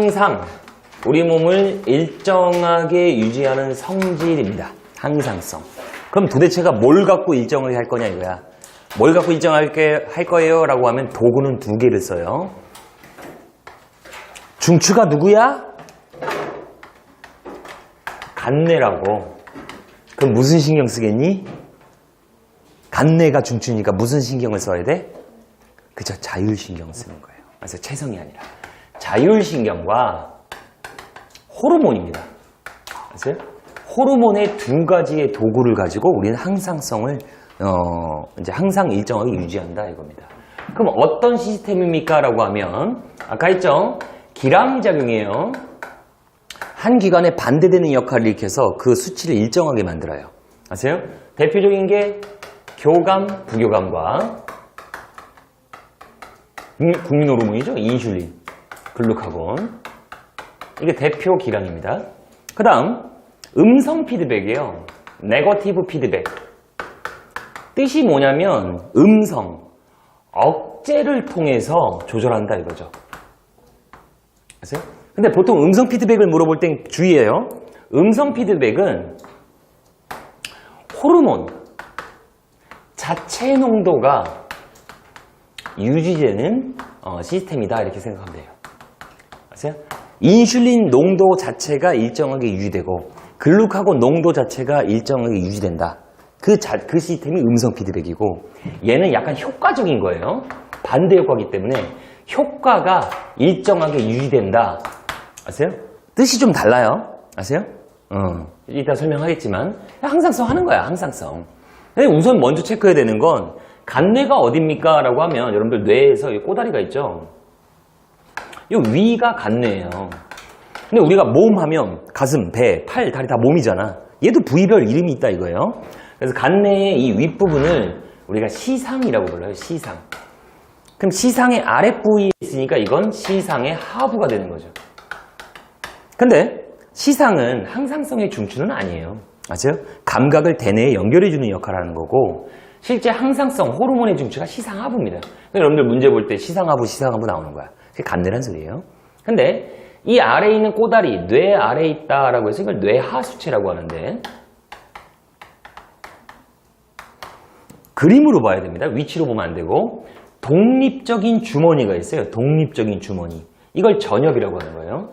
항상 우리 몸을 일정하게 유지하는 성질입니다. 항상성. 그럼 도대체가 뭘 갖고 일정하게 할 거냐 이거야. 뭘 갖고 일정하게 할 거예요? 라고 하면 도구는 두 개를 써요. 중추가 누구야? 간내라고. 그럼 무슨 신경 쓰겠니? 간내가 중추니까 무슨 신경을 써야 돼? 그죠. 자율신경 쓰는 거예요. 그래서 체성이 아니라. 자율신경과 호르몬입니다. 아세요? 호르몬의 두 가지의 도구를 가지고 우리는 항상성을 어, 이제 항상 일정하게 유지한다 이겁니다. 그럼 어떤 시스템입니까? 라고 하면 아까 했죠? 기량작용이에요. 한 기관에 반대되는 역할을 일으켜서 그 수치를 일정하게 만들어요. 아세요? 대표적인 게 교감, 부교감과 국민 호르몬이죠. 인슐린, 글루카곤. 이게 대표 기량입니다. 그 다음 음성 피드백이에요. 네거티브 피드백. 뜻이 뭐냐면 음성, 억제를 통해서 조절한다 이거죠. 아세요? 근데 보통 음성 피드백을 물어볼 땐 주의해요. 음성 피드백은 호르몬 자체 농도가 유지되는 어, 시스템이다 이렇게 생각하면 돼요. 인슐린 농도 자체가 일정하게 유지되고 글루카곤 농도 자체가 일정하게 유지된다. 그, 자, 그 시스템이 음성 피드백이고 얘는 약간 효과적인 거예요. 반대 효과이기 때문에 효과가 일정하게 유지된다. 아세요? 뜻이 좀 달라요. 아세요? 어, 이따 설명하겠지만 항상성 하는 거야. 항상성. 우선 먼저 체크해야 되는 건 간내가 어딥니까? 라고 하면 여러분들 뇌에서 이 꼬다리가 있죠. 이 위가 간내예요. 근데 우리가 몸 하면 가슴, 배, 팔, 다리 다 몸이잖아. 얘도 부위별 이름이 있다 이거예요. 그래서 간내의 이 윗부분을 우리가 시상이라고 불러요. 시상. 그럼 시상의 아랫부위에 있으니까 이건 시상의 하부가 되는 거죠. 근데 시상은 항상성의 중추는 아니에요. 아세요? 감각을 대뇌에 연결해주는 역할을 하는 거고 실제 항상성 호르몬의 중추가 시상하부입니다. 여러분들 문제 볼 때 시상하부, 시상하부 나오는 거야. 간내란 소리예요. 근데 이 아래에 있는 꼬다리, 뇌 아래에 있다라고 해서 이걸 뇌하수체라고 하는데 그림으로 봐야 됩니다. 위치로 보면 안 되고 독립적인 주머니가 있어요. 독립적인 주머니. 이걸 전엽이라고 하는 거예요.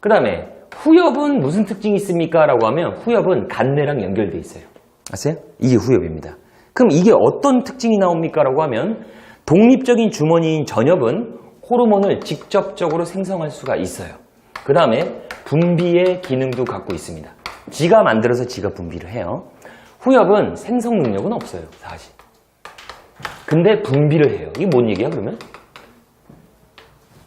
그 다음에 후엽은 무슨 특징이 있습니까? 라고 하면 후엽은 간내랑 연결돼 있어요. 아세요? 이게 후엽입니다. 그럼 이게 어떤 특징이 나옵니까? 라고 하면 독립적인 주머니인 전엽은 호르몬을 직접적으로 생성할 수가 있어요. 그 다음에 분비의 기능도 갖고 있습니다. 지가 만들어서 지가 분비를 해요. 후엽은 생성 능력은 없어요, 사실. 근데 분비를 해요. 이게 뭔 얘기야, 그러면?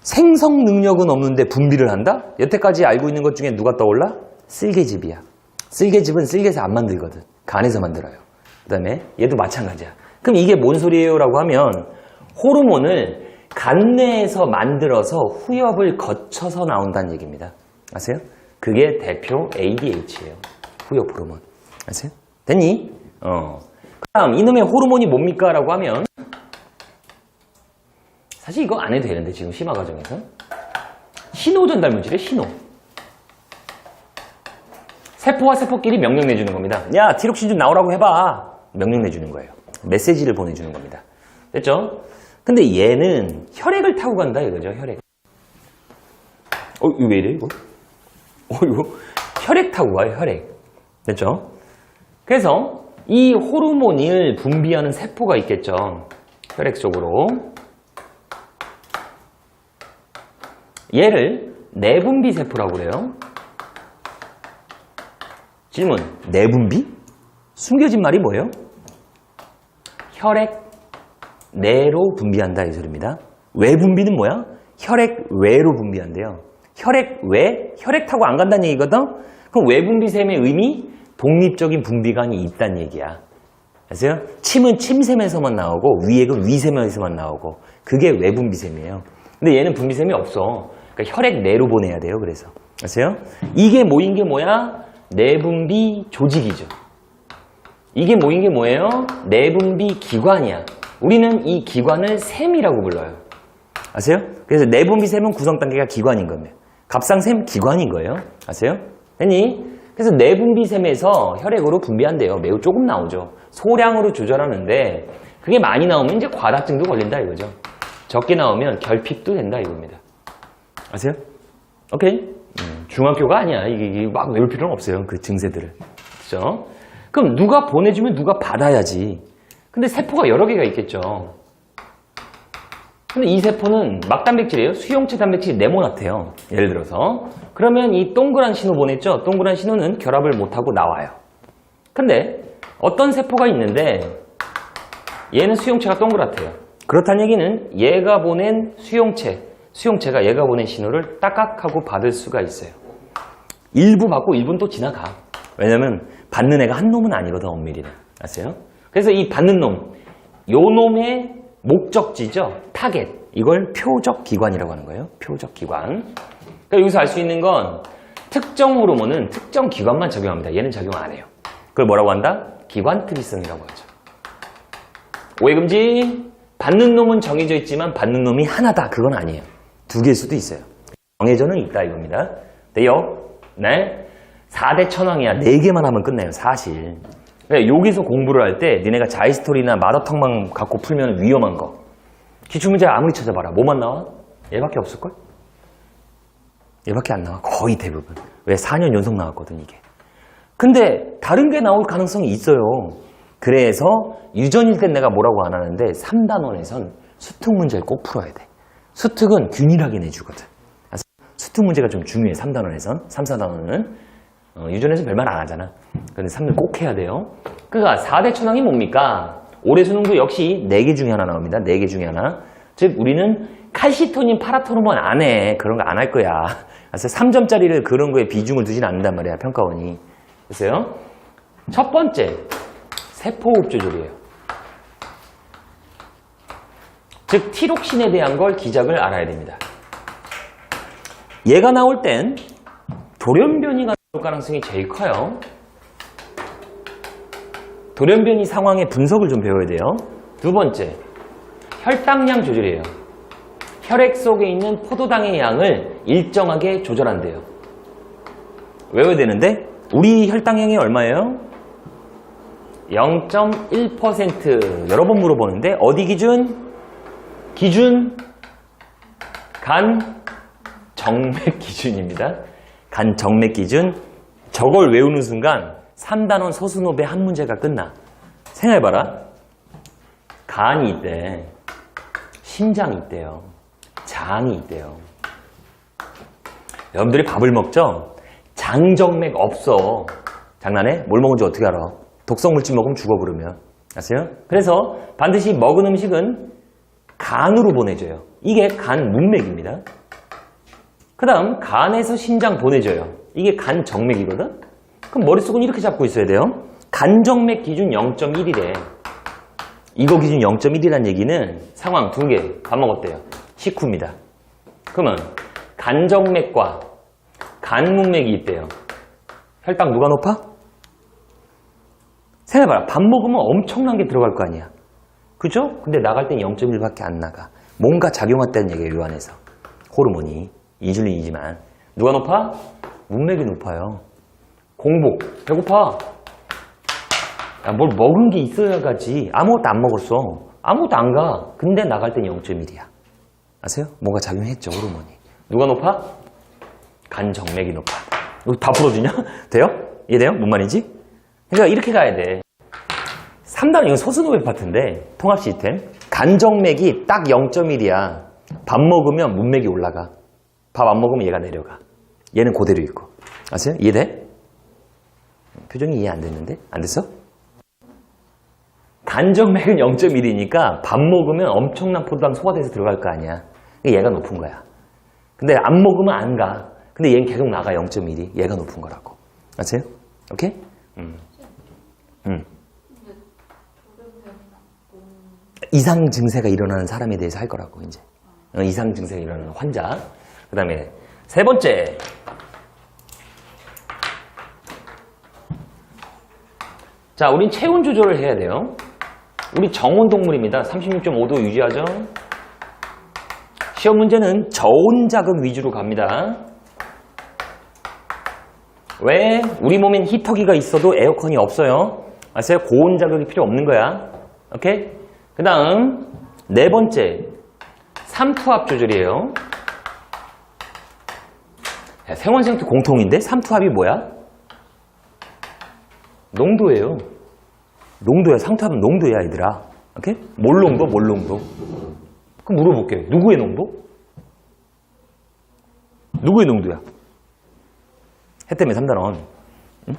생성 능력은 없는데 분비를 한다? 여태까지 알고 있는 것 중에 누가 떠올라? 쓸개즙이야. 쓸개즙은 쓸개에서 안 만들거든. 간에서 만들어요. 그 다음에 얘도 마찬가지야. 그럼 이게 뭔 소리예요? 라고 하면 호르몬을 간내에서 만들어서 후엽을 거쳐서 나온다는 얘기입니다. 아세요? 그게 대표 ADH예요. 후엽 호르몬. 아세요? 됐니? 어. 그 다음 이놈의 호르몬이 뭡니까? 라고 하면 사실 이거 안 해도 되는데 지금 심화 과정에서 신호 전달 물질의 신호 세포와 세포끼리 명령 내주는 겁니다 야 티록신 좀 나오라고 해봐 명령 내주는 거예요 메시지를 보내주는 겁니다 됐죠? 근데 얘는 혈액을 타고 간다 이거죠 혈액 어왜 이래 이거? 어 이거 혈액 타고 가요 혈액 됐죠? 그래서 이 호르몬을 분비하는 세포가 있겠죠 혈액 속으로 얘를 내분비 세포라고 그래요. 질문. 내분비? 숨겨진 말이 뭐예요? 혈액 내로 분비한다 이 소리입니다. 외 분비는 뭐야? 혈액 외로 분비한대요. 혈액 외? 혈액 타고 안 간다는 얘기거든? 그럼 외 분비샘의 의미? 독립적인 분비관이 있다는 얘기야. 아세요? 침은 침샘에서만 나오고 위액은 위샘에서만 나오고 그게 외 분비샘이에요. 근데 얘는 분비샘이 없어. 그러니까 혈액 내로 보내야 돼요. 그래서 아세요? 이게 모인 게 뭐야? 내분비 조직이죠. 이게 모인 게 뭐예요? 내분비 기관이야. 우리는 이 기관을 샘이라고 불러요. 아세요? 그래서 내분비샘은 구성 단계가 기관인 겁니다. 갑상샘 기관인 거예요. 아세요? 됐니? 그래서 내분비샘에서 혈액으로 분비한대요. 매우 조금 나오죠. 소량으로 조절하는데 그게 많이 나오면 이제 과다증도 걸린다 이거죠. 적게 나오면 결핍도 된다 이겁니다. 아세요? 오케이? 음, 중학교가 아니야. 이게, 이게 막 외울 필요는 없어요. 그 증세들을. 그죠? 그럼 누가 보내주면 누가 받아야지. 근데 세포가 여러 개가 있겠죠. 근데 이 세포는 막단백질이에요. 수용체 단백질이 네모나트예요. 예를 들어서. 그러면 이 동그란 신호 보냈죠? 동그란 신호는 결합을 못하고 나와요. 근데 어떤 세포가 있는데 얘는 수용체가 동그랗대요. 그렇다는 얘기는 얘가 보낸 수용체, 수용체가 얘가 보낸 신호를 따깍하고 받을 수가 있어요. 일부 받고 일부는 또 지나가. 왜냐면 받는 애가 한 놈은 아니거든, 엄밀히는. 아세요? 그래서 이 받는 놈, 요 놈의 목적지죠. 타겟. 이걸 표적 기관이라고 하는 거예요. 표적 기관. 그러니까 여기서 알 수 있는 건 특정 호르몬은 특정 기관만 적용합니다. 얘는 적용 안 해요. 그걸 뭐라고 한다? 기관 특이성이라고 하죠. 오해 금지 받는 놈은 정해져 있지만 받는 놈이 하나다. 그건 아니에요. 두 개일 수도 있어요. 정해져는 있다 이겁니다. 돼요? 네? 4대 천왕이야. 4개만 하면 끝나요. 사실. 그러니까 여기서 공부를 할 때 니네가 자이스토리나 마더턱만 갖고 풀면 위험한 거. 기출문제 아무리 찾아봐라. 뭐만 나와? 얘밖에 없을걸? 얘밖에 안 나와. 거의 대부분. 왜 4년 연속 나왔거든 이게. 근데 다른 게 나올 가능성이 있어요. 그래서 유전일 땐 내가 뭐라고 안 하는데 3단원에선 수특 문제를 꼭 풀어야 돼. 수특은 균일하게 내주거든. 수특 문제가 좀 중요해. 3단원에선. 3, 4단원은. 어, 유전에서 별말 안 하잖아. 근데 3을 꼭 해야 돼요. 그니까 4대 천왕이 뭡니까? 올해 수능도 역시 4개 중에 하나 나옵니다. 4개 중에 하나. 즉, 우리는 칼시토닌, 파라토르몬 안 해. 그런 거 안 할 거야. 그래서 3점짜리를 그런 거에 비중을 두진 않는단 말이야. 평가원이. 보세요. 첫 번째, 세포호흡 조절이에요. 즉, 티록신에 대한 걸 기작을 알아야 됩니다. 얘가 나올 땐 돌연변이가 나올 가능성이 제일 커요. 돌연변이 상황의 분석을 좀 배워야 돼요. 두 번째, 혈당량 조절이에요. 혈액 속에 있는 포도당의 양을 일정하게 조절한대요. 외워야 되는데 우리 혈당량이 얼마예요? 0.1% 여러 번 물어보는데 어디 기준? 기준 간 정맥 기준입니다. 간 정맥 기준 저걸 외우는 순간 3단원 서순호배 한 문제가 끝나. 생각해봐라. 간이 있대. 심장이 있대요. 장이 있대요. 여러분들이 밥을 먹죠? 장정맥 없어. 장난해? 뭘 먹은지 어떻게 알아? 독성 물질 먹으면 죽어 그러면. 아세요? 그래서 반드시 먹은 음식은 간으로 보내줘요. 이게 간 문맥입니다. 그 다음 간에서 심장 보내줘요. 이게 간 정맥이거든? 그럼 머릿속은 이렇게 잡고 있어야 돼요. 간 정맥 기준 0.1이래. 이거 기준 0.1이란 얘기는 상황 두 개 밥 먹었대요. 식후입니다. 그러면 간정맥과 간문맥이 있대요. 혈당 누가 높아? 생각해봐라. 밥 먹으면 엄청난 게 들어갈 거 아니야. 그죠? 근데 나갈 땐 0.1밖에 안 나가. 뭔가 작용했다는 얘기예요, 요 안에서. 호르몬이. 인슐린이지만. 누가 높아? 문맥이 높아요. 공복. 배고파. 야, 뭘 먹은 게 있어야 가지. 아무것도 안 먹었어. 아무것도 안 가. 근데 나갈 땐 0.1이야. 아세요? 뭔가 작용했죠, 호르몬이. 누가 높아? 간정맥이 높아. 이거 다 풀어주냐? 돼요? 이해돼요? 뭔 말인지? 그러니까 이렇게 가야 돼. 3단, 이건 소수노벨 파트인데, 통합 시스템. 간정맥이 딱 0.1이야. 밥 먹으면 문맥이 올라가. 밥 안 먹으면 얘가 내려가. 얘는 그대로 있고. 아세요? 이해돼? 표정이 이해 안 됐는데? 안 됐어? 간정맥은 0.1이니까 밥 먹으면 엄청난 포도당 소화돼서 들어갈 거 아니야. 얘가 높은 거야. 근데 안 먹으면 안 가. 근데 얘는 계속 나가 0.1이. 얘가 높은 거라고. 아세요? 오케이? 음. 음. 이상 증세가 일어나는 사람에 대해서 할 거라고 이제. 어, 이상 증세가 일어나는 환자. 그 다음에 세 번째. 자, 우린 체온 조절을 해야 돼요. 우리 정온 동물입니다. 36.5도 유지하죠. 시험 문제는 저온 자극 위주로 갑니다. 왜? 우리 몸엔 히터기가 있어도 에어컨이 없어요. 아세요? 고온 자극이 필요 없는 거야. 오케이? 그 다음, 네 번째, 삼투압 조절이에요. 야, 생활생태 공통인데? 삼투압이 뭐야? 농도예요. 농도야. 상투압은 농도야, 얘들아. 오케이? 몰 농도, 몰 농도. 그럼 물어볼게. 누구의 농도? 누구의 농도야? 해 때문에 3단원. 응?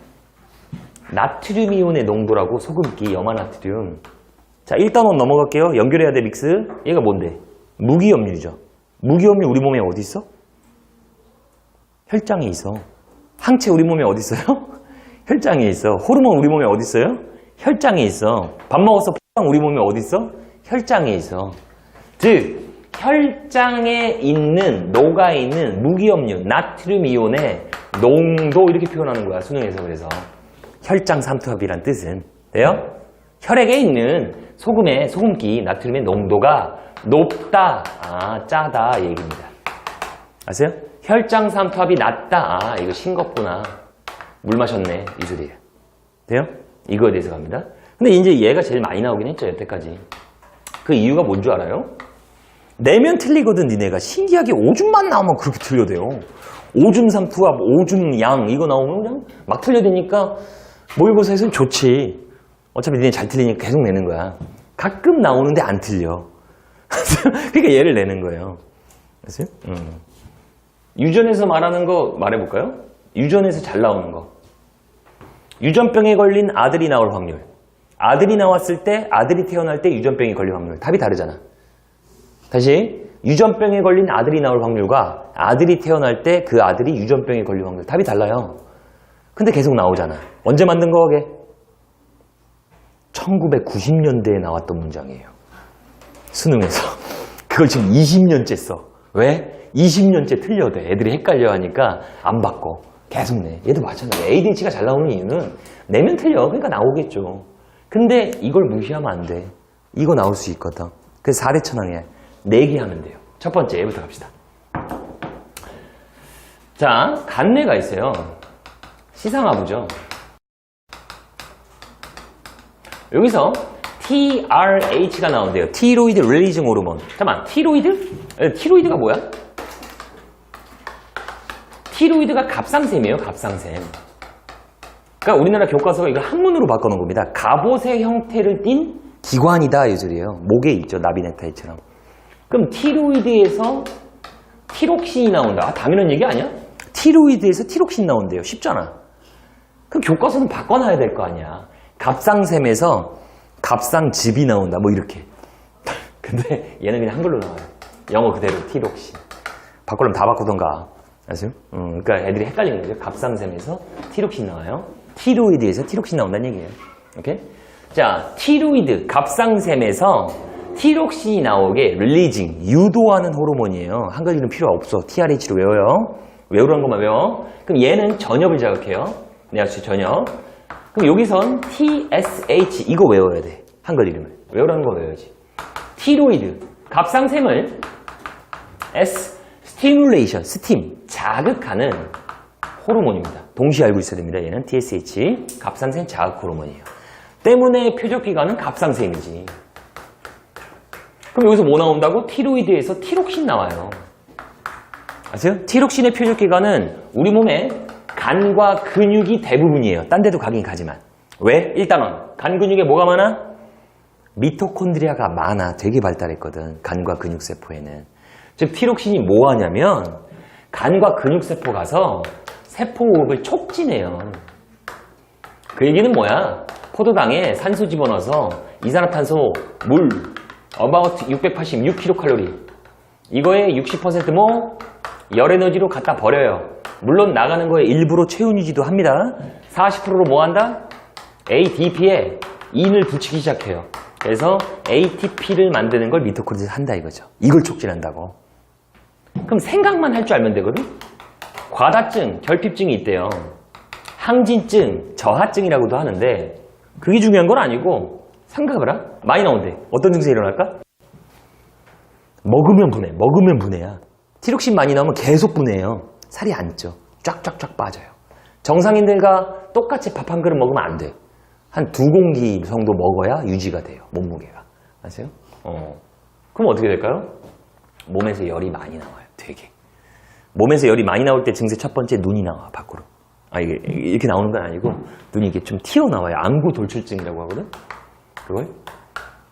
나트륨 이온의 농도라고 소금기 염화나트륨. 자, 1단원 넘어갈게요. 연결해야 돼, 믹스. 얘가 뭔데? 무기염류죠. 무기염류 우리 몸에 어디 있어? 혈장에 있어. 항체 우리 몸에 어디 있어요? 혈장에 있어. 호르몬 우리 몸에 어디 있어요? 혈장에 있어. 밥 먹어서 X당 우리 몸에 어디 있어? 혈장에 있어. 즉 혈장에 있는 녹아 있는 무기염류 나트륨 이온의 농도 이렇게 표현하는 거야 수능에서 그래서 혈장 삼투압이란 뜻은 돼요? 혈액에 있는 소금의 소금기 나트륨의 농도가 높다 아 짜다 이 얘기입니다 아세요? 혈장 삼투압이 낮다. 아 이거 싱겁구나. 물 마셨네 이 소리예요 돼요? 이거에 대해서 갑니다. 근데 이제 얘가 제일 많이 나오긴 했죠 여태까지. 그 이유가 뭔 줄 알아요? 내면 틀리거든 니네가. 신기하게 오줌만 나오면 그렇게 틀려대요. 오줌 삼투압 오줌 양 이거 나오면 그냥 막 틀려대니까 모의고사에서는 좋지. 어차피 니네 잘 틀리니까 계속 내는 거야. 가끔 나오는데 안 틀려. 그러니까 얘를 내는 거예요. 아세요? 음. 유전에서 말하는 거 말해볼까요? 유전에서 잘 나오는 거 유전병에 걸린 아들이 나올 확률 아들이 나왔을 때 아들이 태어날 때 유전병이 걸릴 확률 답이 다르잖아 다시 유전병에 걸린 아들이 나올 확률과 아들이 태어날 때 그 아들이 유전병에 걸릴 확률 답이 달라요. 근데 계속 나오잖아. 언제 만든 거게? 1990년대에 나왔던 문장이에요. 수능에서. 그걸 지금 20년째 써. 왜? 20년째 틀려대. 애들이 헷갈려 하니까 안 바꿔. 계속 내. 얘도 마찬가지야. ADH가 잘 나오는 이유는 내면 틀려. 그러니까 나오겠죠. 근데 이걸 무시하면 안 돼. 이거 나올 수 있거든. 그래서 4대 천왕에 4개 하면 돼요. 첫 번째 얘부터 갑시다. 자, 간내가 있어요. 시상하부죠. 여기서 TRH가 나온대요. 티로이드 릴리징 호르몬. 잠깐만, 티로이드? 에, 티로이드가 뭐야? 티로이드가 갑상샘이에요, 갑상샘. 그러니까 우리나라 교과서가 이걸 한문으로 바꿔놓은 겁니다. 갑옷의 형태를 띤 기관이다 이 소리예요. 목에 있죠, 나비넥타이처럼. 그럼 티로이드에서 티록신이 나온다. 아, 당연한 얘기 아니야? 티로이드에서 티록신 나온대요. 쉽잖아. 그럼 교과서는 바꿔놔야 될 거 아니야. 갑상샘에서 갑상즙이 나온다. 뭐 이렇게. 근데 얘는 그냥 한글로 나와요. 영어 그대로 티록신. 바꾸려면 다 바꾸던가. 아세요? 음, 그러니까 애들이 헷갈리는 거죠. 갑상샘에서 티록신 나와요. 티로이드에서 티록신 나온다는 얘기예요. 오케이? 자, 티로이드, 갑상샘에서 티록신이 나오게 릴리징, 유도하는 호르몬이에요. 이름 필요 없어. TRH로 외워요. 외우라는 것만 외워. 그럼 얘는 전엽을 자극해요. 내아치 전엽. 그럼 여기선 TSH 이거 외워야 돼. 한글 이름을. 외우라는 거 외워야지. 티로이드, 갑상샘을 S, 스티뮬레이션, 스팀, 자극하는 호르몬입니다. 동시에 알고 있어야 됩니다. 얘는 TSH, 갑상샘 자극 호르몬이에요. 때문에 표적 기관은 갑상샘이지. 그럼 여기서 뭐 나온다고? 티로이드에서 티록신 나와요. 아세요? 티록신의 표적 기관은 우리 몸에 간과 근육이 대부분이에요. 딴 데도 가긴 가지만. 왜? 일단은 간 근육에 뭐가 많아? 미토콘드리아가 많아. 되게 발달했거든. 간과 근육 세포에는. 즉 티록신이 뭐 하냐면 간과 근육 세포 가서 세포 호흡을 촉진해요. 그 얘기는 뭐야? 포도당에 산소 집어넣어서 이산화탄소, 물, about 686kcal. 이거의 60%뭐 열에너지로 갖다 버려요. 물론 나가는 거에 일부러 체온 유지도 합니다. 40%로 뭐 한다? ADP에 인을 붙이기 시작해요. 그래서 ATP를 만드는 걸 미토콘드리아 한다 이거죠. 이걸 촉진한다고. 그럼 생각만 할 줄 알면 되거든? 과다증, 결핍증이 있대요. 항진증, 저하증이라고도 하는데 그게 중요한 건 아니고 생각을 해라. 많이 나온대. 어떤 증상이 일어날까? 먹으면 분해, 먹으면 분해야. 티록신 많이 나오면 계속 분해요. 살이 안 쪄. 쫙쫙쫙 빠져요. 정상인들과 똑같이 밥 한 그릇 먹으면 안 돼. 한 두 공기 정도 먹어야 유지가 돼요. 몸무게가. 아세요? 어. 그럼 어떻게 될까요? 몸에서 열이 많이 나와요. 되게. 몸에서 열이 많이 나올 때 증세 첫 번째 눈이 나와 밖으로. 아 이게 이렇게 나오는 건 아니고 눈이 이게 좀 튀어나와요. 안구 돌출증이라고 하거든. 그걸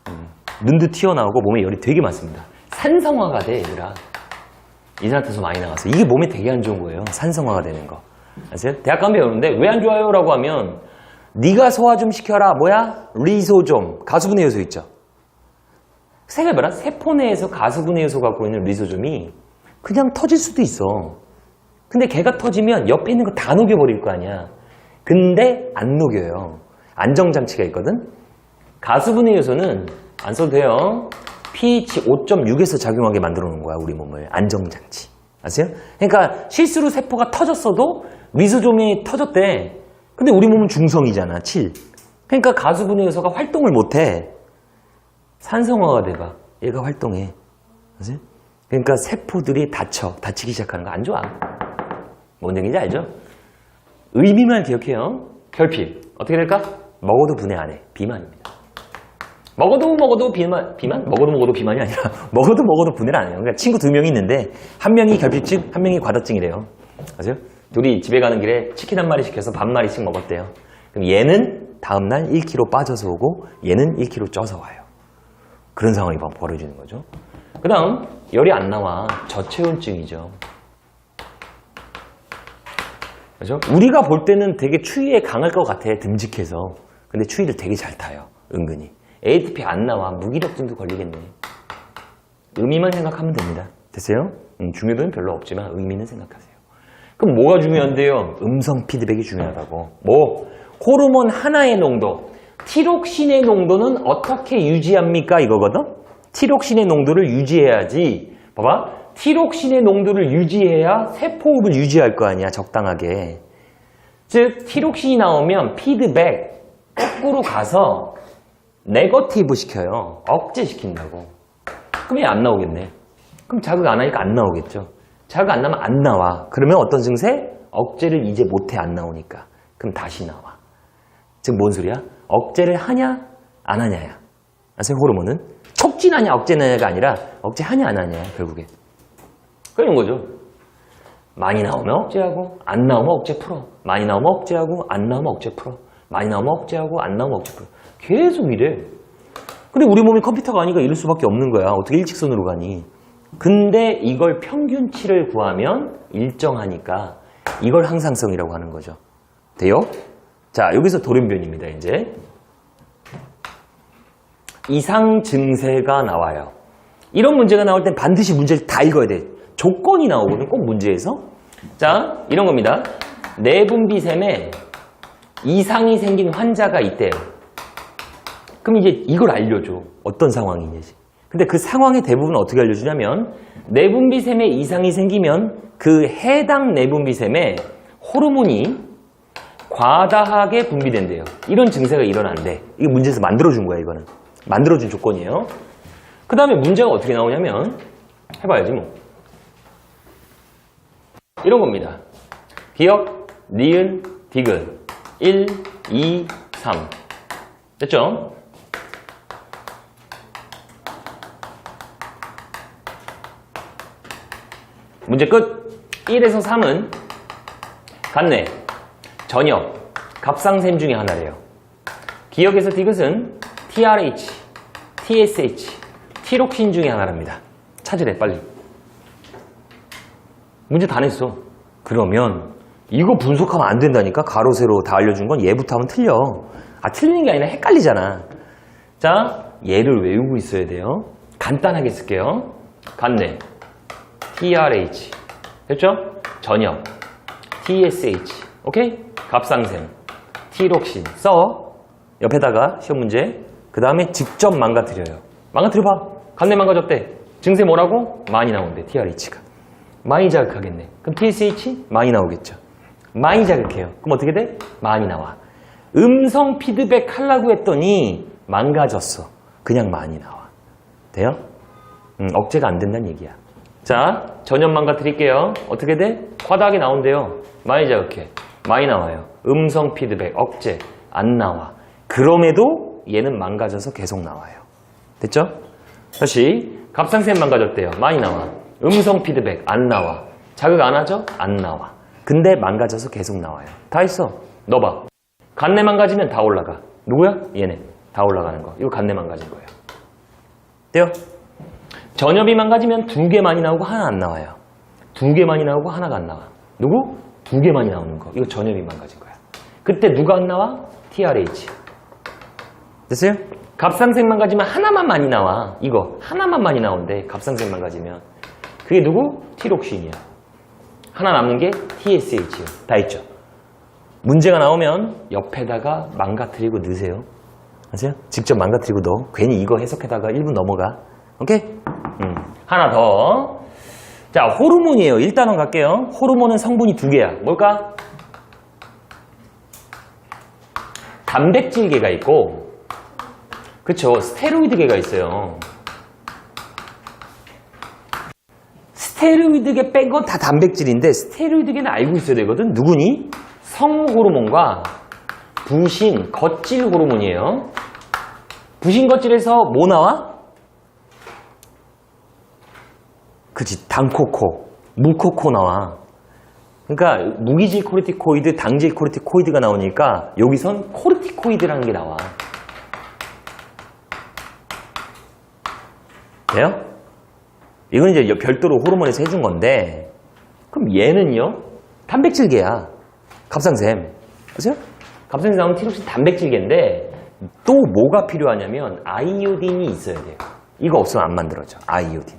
음, 눈도 튀어나오고 몸에 열이 되게 많습니다. 산성화가 돼 얘들아. 이산화탄소 많이 나가서 이게 몸에 되게 안 좋은 거예요. 산성화가 되는 거. 아세요? 대학 가면 배우는데 왜 안 좋아요? 라고 하면 네가 소화 좀 시켜라. 뭐야? 리소좀. 가수분해 요소 있죠. 생각해봐라. 세포 내에서 가수분해 요소 갖고 있는 리소좀이 그냥 터질 수도 있어. 근데 걔가 터지면 옆에 있는 거 다 녹여버릴 거 아니야. 근데 안 녹여요. 안정장치가 있거든. 가수분해 요소는 안 써도 돼요. pH 5.6에서 작용하게 만들어 놓은 거야, 우리 몸을. 안정장치. 아세요? 그러니까 실수로 세포가 터졌어도 리소좀이 터졌대. 근데 우리 몸은 중성이잖아, 7. 그러니까 가수분해 요소가 활동을 못 해. 산성화가 돼봐. 얘가 활동해. 아세요? 그러니까 세포들이 다쳐. 다치기 시작하는 거 안 좋아. 뭔 얘기인지 알죠? 의미만 기억해요. 결핍. 어떻게 될까? 먹어도 분해 안 해. 비만입니다. 먹어도 먹어도 비만, 비만? 먹어도 먹어도 비만이 아니라 먹어도 먹어도 분해를 안 해요. 그러니까 친구 두 명이 있는데 한 명이 결핍증, 한 명이 과다증이래요. 아세요? 둘이 집에 가는 길에 치킨 한 마리 시켜서 반 마리씩 먹었대요. 그럼 얘는 다음날 1kg 빠져서 오고 얘는 1kg 쪄서 와요. 그런 상황이 막 벌어지는 거죠. 그 다음 열이 안 나와. 저체온증이죠. 그죠? 우리가 볼 때는 되게 추위에 강할 것 같아. 듬직해서. 근데 추위를 되게 잘 타요. 은근히. ATP 안 나와. 무기력증도 걸리겠네. 의미만 생각하면 됩니다. 됐어요? 음, 중요도는 별로 없지만 의미는 생각하세요. 그럼 뭐가 중요한데요? 음성 피드백이 중요하다고. 뭐? 호르몬 하나의 농도. 티록신의 농도는 어떻게 유지합니까? 이거거든? 티록신의 농도를 유지해야지. 봐봐. 티록신의 농도를 유지해야 세포호흡을 유지할 거 아니야. 적당하게. 즉, 티록신이 나오면 피드백 거꾸로 가서 네거티브 시켜요. 억제시킨다고. 그럼 얘 안 나오겠네. 그럼 자극 안 하니까 안 나오겠죠. 자극 안 나면 안 나와. 그러면 어떤 증세? 억제를 이제 못해 안 나오니까. 그럼 다시 나와. 즉 뭔 소리야? 억제를 하냐 안 하냐야. 아세요? 호르몬은 촉진하냐 억제하냐가 아니라 억제하냐 안 하냐야 결국에. 그런 거죠. 많이 나오면 억제하고 안 나오면 억제 풀어. 많이 나오면 억제하고 안 나오면 억제 풀어. 많이 나오면 억제하고 안 나오면 억제 풀어. 계속 이래. 근데 우리 몸이 컴퓨터가 아니까 이럴 수밖에 없는 거야. 어떻게 일직선으로 가니? 근데 이걸 평균치를 구하면 일정하니까 이걸 항상성이라고 하는 거죠. 돼요? 자, 여기서 돌연변입니다, 이제. 이상 증세가 나와요. 이런 문제가 나올 땐 반드시 문제를 다 읽어야 돼. 조건이 나오거든, 꼭 문제에서. 자, 이런 겁니다. 내분비샘에 이상이 생긴 환자가 있대요. 그럼 이제 이걸 알려줘. 어떤 상황이냐지. 근데 그 상황의 대부분 어떻게 알려주냐면 내분비샘에 이상이 생기면 그 해당 내분비샘에 호르몬이 과다하게 분비된대요. 이런 증세가 일어난대. 이게 문제에서 만들어준 거야, 이거는. 만들어준 조건이에요. 그 다음에 문제가 어떻게 나오냐면 해봐야지 뭐. 이런 겁니다. 기억, 니은, 디귿. 1, 2, 3. 됐죠? 문제 끝. 1에서 3은 같네. 저녁, 갑상샘 중에 하나래요. 기억에서 디귿은 TRH, TSH, 티록신 중에 하나랍니다. 찾으래, 빨리. 문제 다 냈어. 그러면 이거 분석하면 안 된다니까? 가로, 세로 다 알려준 건 얘부터 하면 틀려. 아, 틀리는 게 아니라 헷갈리잖아. 자, 얘를 외우고 있어야 돼요. 간단하게 쓸게요. 같네. TRH. 됐죠? 저녁. TSH. 오케이? 갑상샘. 티록신. 써. 옆에다가 시험 문제. 그 다음에 직접 망가뜨려요. 망가뜨려봐. 간내 망가졌대. 증세 뭐라고? 많이 나온대. TRH가. 많이 자극하겠네. 그럼 TSH? 많이 나오겠죠. 많이 자극해요. 그럼 어떻게 돼? 많이 나와. 음성 피드백 하려고 했더니 망가졌어. 그냥 많이 나와. 돼요? 음, 억제가 안 된다는 얘기야. 자, 전염 망가뜨릴게요. 어떻게 돼? 화닥이 나온대요. 많이 자극해. 많이 나와요. 음성 피드백, 억제, 안 나와. 그럼에도 얘는 망가져서 계속 나와요. 됐죠? 다시, 갑상샘 망가졌대요. 많이 나와. 음성 피드백, 안 나와. 자극 안 하죠? 안 나와. 근데 망가져서 계속 나와요. 다 있어. 넣어봐. 간내 망가지면 다 올라가. 누구야? 얘네. 다 올라가는 거. 이거 간내 망가진 거예요. 돼요? 전염이 망가지면 두 개 많이 나오고 하나 안 나와요. 두 개 많이 나오고 하나가 안 나와. 누구? 두 개 많이 나오는 거. 이거 전염이 망가진 거야. 그때 누가 안 나와? TRH. 됐어요? 갑상샘 망가지면 하나만 많이 나와. 이거 하나만 많이 나오는데 갑상샘 망가지면 그게 누구? 티록신이야. 하나 남는 게 TSH요. 다 있죠. 문제가 나오면 옆에다가 망가뜨리고 넣으세요. 아세요? 직접 망가뜨리고 넣어. 괜히 이거 해석하다가 1분 넘어가. 오케이? 음. 하나 더. 자, 호르몬이에요. 1단원 갈게요. 호르몬은 성분이 두 개야. 뭘까? 단백질계가 있고, 그쵸. 스테로이드계가 있어요. 스테로이드계 뺀 건 다 단백질인데, 스테로이드계는 알고 있어야 되거든. 누구니? 성호르몬과 부신, 겉질 호르몬이에요. 부신 겉질에서 뭐 나와? 그치, 당코코, 무코코 나와. 그러니까 무기질 코르티코이드, 당질 코르티코이드가 나오니까 여기선 코르티코이드라는 게 나와. 돼요? 이건 이제 별도로 호르몬에서 해준 건데, 그럼 얘는요? 단백질계야. 갑상샘. 아세요? 갑상샘 나오면 티록신 단백질계인데, 또 뭐가 필요하냐면, 아이오딘이 있어야 돼요. 이거 없으면 안 만들어져. 아이오딘.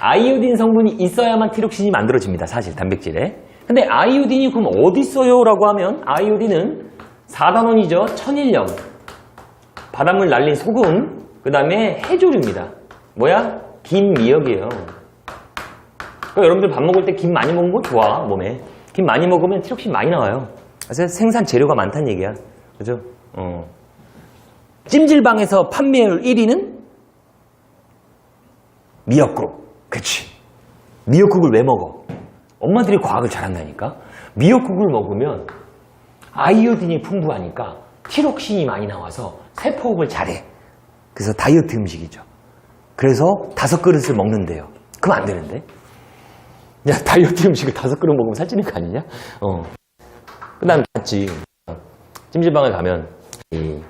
아이오딘 성분이 있어야만 티록신이 만들어집니다. 사실 단백질에. 근데 아이오딘이 그럼 어디 있어요? 라고 하면 아이오딘은 4단원이죠. 천일염. 바닷물 날린 소금. 그 다음에 해조류입니다. 뭐야? 김 미역이에요. 그러니까 여러분들 밥 먹을 때 김 많이 먹는 거 좋아, 몸에. 김 많이 먹으면 티록신 많이 나와요. 그래서 생산 재료가 많다는 얘기야. 그죠? 어. 찜질방에서 판매율 1위는 미역국. 그치. 미역국을 왜 먹어? 엄마들이 과학을 잘한다니까? 미역국을 먹으면 아이오딘이 풍부하니까 티록신이 많이 나와서 세포업을 잘해. 그래서 다이어트 음식이죠. 그래서 다섯 그릇을 먹는데요. 그럼 안 되는데? 야, 다이어트 음식을 다섯 그릇 먹으면 살찌는 거 아니냐? 어. 그 다음 같이 찜질방에 가면 이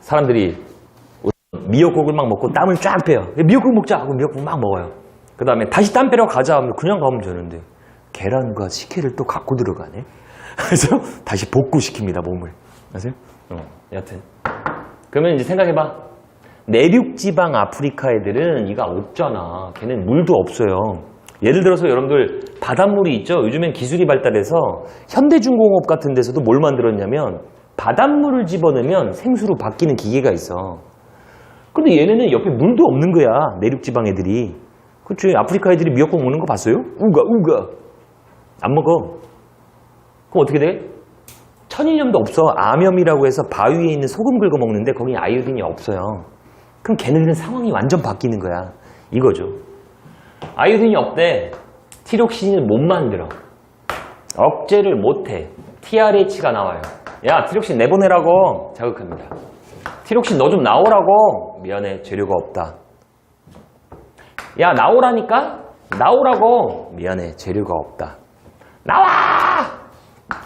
사람들이 미역국을 막 먹고 땀을 쫙 빼요. 미역국 먹자 하고 미역국 막 먹어요. 그 다음에 다시 땀 빼러 가자 하면 그냥 가면 되는데 계란과 식혜를 또 갖고 들어가네. 그래서 다시 복구시킵니다 몸을. 아세요? 어, 여하튼 그러면 이제 생각해봐. 내륙 지방 아프리카 애들은 이가 없잖아. 걔는 물도 없어요. 예를 들어서 여러분들 바닷물이 있죠. 요즘엔 기술이 발달해서 현대중공업 같은 데서도 뭘 만들었냐면 바닷물을 집어넣으면 생수로 바뀌는 기계가 있어. 근데 얘네는 옆에 물도 없는 거야. 내륙 지방 애들이. 그치? 아프리카 애들이 미역국 먹는 거 봤어요? 우가, 우가. 안 먹어. 그럼 어떻게 돼? 천일염도 없어. 암염이라고 해서 바위에 있는 소금 긁어 먹는데 거기 아이오딘이 없어요. 그럼 걔네들은 상황이 완전 바뀌는 거야. 이거죠. 아이오딘이 없대. 티록신을 못 만들어. 억제를 못 해. TRH가 나와요. 야, 티록신 내보내라고 자극합니다. 티록신 너 좀 나오라고. 미안해, 재료가 없다. 야, 나오라니까? 나오라고. 미안해, 재료가 없다. 나와!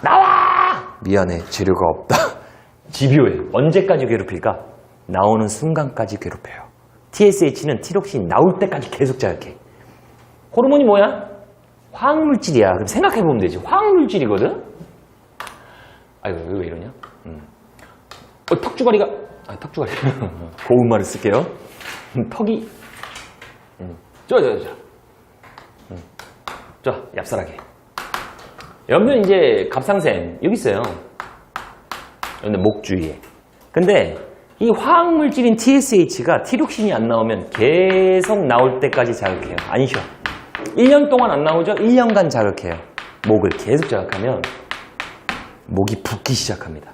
나와! 미안해, 재료가 없다. 집요해. 언제까지 괴롭힐까? 나오는 순간까지 괴롭혀요. TSH는 티록신 나올 때까지 계속 자극해. 호르몬이 뭐야? 화학물질이야. 그럼 생각해보면 되지. 화학물질이거든? 아이고, 왜 이러냐? 음. 어, 턱주가리가, 아, 턱주가리. 고운 말을 쓸게요. 음, 턱이, 음. 저, 저, 저. 음. 저, 얍살하게. 여러분들 이제 갑상샘, 여기 있어요. 여러분들 목 주위에. 근데 이 화학 물질인 TSH가 티록신이 안 나오면 계속 나올 때까지 자극해요. 안 쉬어. 1년 동안 안 나오죠? 1년간 자극해요. 목을 계속 자극하면 목이 붓기 시작합니다.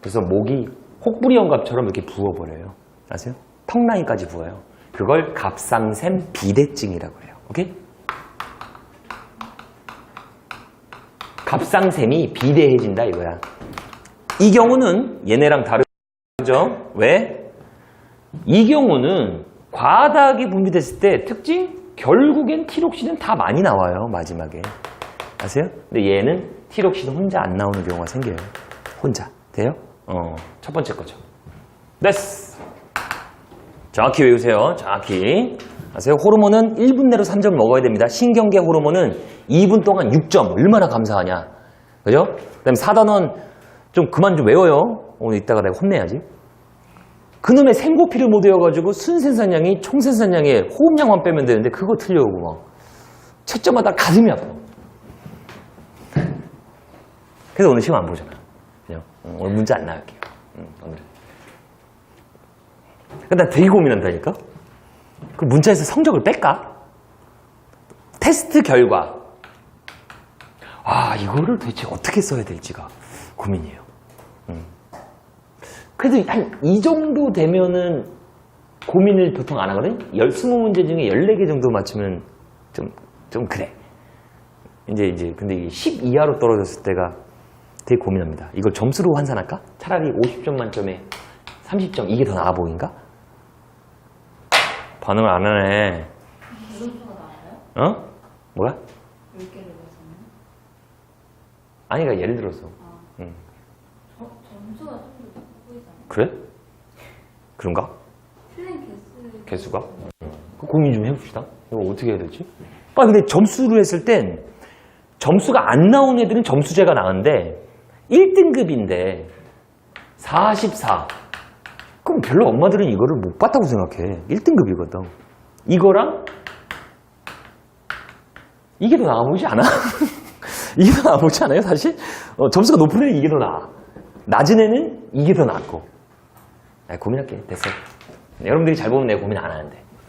그래서 목이 혹부리 연갑처럼 이렇게 부어버려요. 아세요? 턱라인까지 부어요. 그걸 갑상샘 비대증이라고 해요. 오케이? 갑상샘이 비대해진다 이거야. 이 경우는 얘네랑 다르죠? 왜? 이 경우는 과다하게 분비됐을 때 특징? 결국엔 티록신은 다 많이 나와요, 마지막에. 아세요? 근데 얘는 티록신 혼자 안 나오는 경우가 생겨요. 혼자. 돼요? 어, 첫 번째 거죠. 됐어. 정확히 외우세요. 정확히. 아세요? 호르몬은 1분 내로 3점 먹어야 됩니다. 신경계 호르몬은 2분 동안 6점. 얼마나 감사하냐. 그죠? 그 다음에 4단원 좀 그만 좀 외워요. 오늘 이따가 내가 혼내야지. 그놈의 생고피를 못 외워가지고 순생산량이 총생산량의 호흡량만 빼면 되는데 그거 틀려오고 막. 채점마다 가슴이 아파. 그래서 오늘 시험 안 보잖아. 그냥 음, 오늘 문제 안 나갈게요. 음, 오늘은. 근데 나 되게 고민한다니까? 그 문자에서 성적을 뺄까? 테스트 결과. 아, 이거를 도대체 어떻게 써야 될지가 고민이에요. 음. 그래도 한 이 정도 되면은 고민을 보통 안 하거든? 20문제 중에 14개 정도 맞추면 좀, 좀 그래. 이제, 이제, 근데 이게 10 이하로 떨어졌을 때가 되게 고민합니다. 이걸 점수로 환산할까? 차라리 50점 만점에 30점, 이게 더 나아 보인가? 반응을 안 하네. 어? 뭐야? 10개를 외우셨나요? 아니, 그러니까 예를 들어서. 아, 응. 그래? 그런가? 개수. 개수가? 그 고민 좀 해봅시다. 이거 어떻게 해야 될지. 아, 근데 점수로 했을 땐 점수가 안 나온 애들은 점수제가 나은데 1등급인데 44. 별로 엄마들은 이거를 못 봤다고 생각해. 1등급이거든. 이거랑 이게 더 나아 보이지 않아? 이게 더 나아 보이지 않아요, 사실? 어, 점수가 높은 애는 이게 더 나아. 낮은 애는 이게 더 낫고. 아, 고민할게. 됐어. 여러분들이 잘 보면 내가 고민 안 하는데.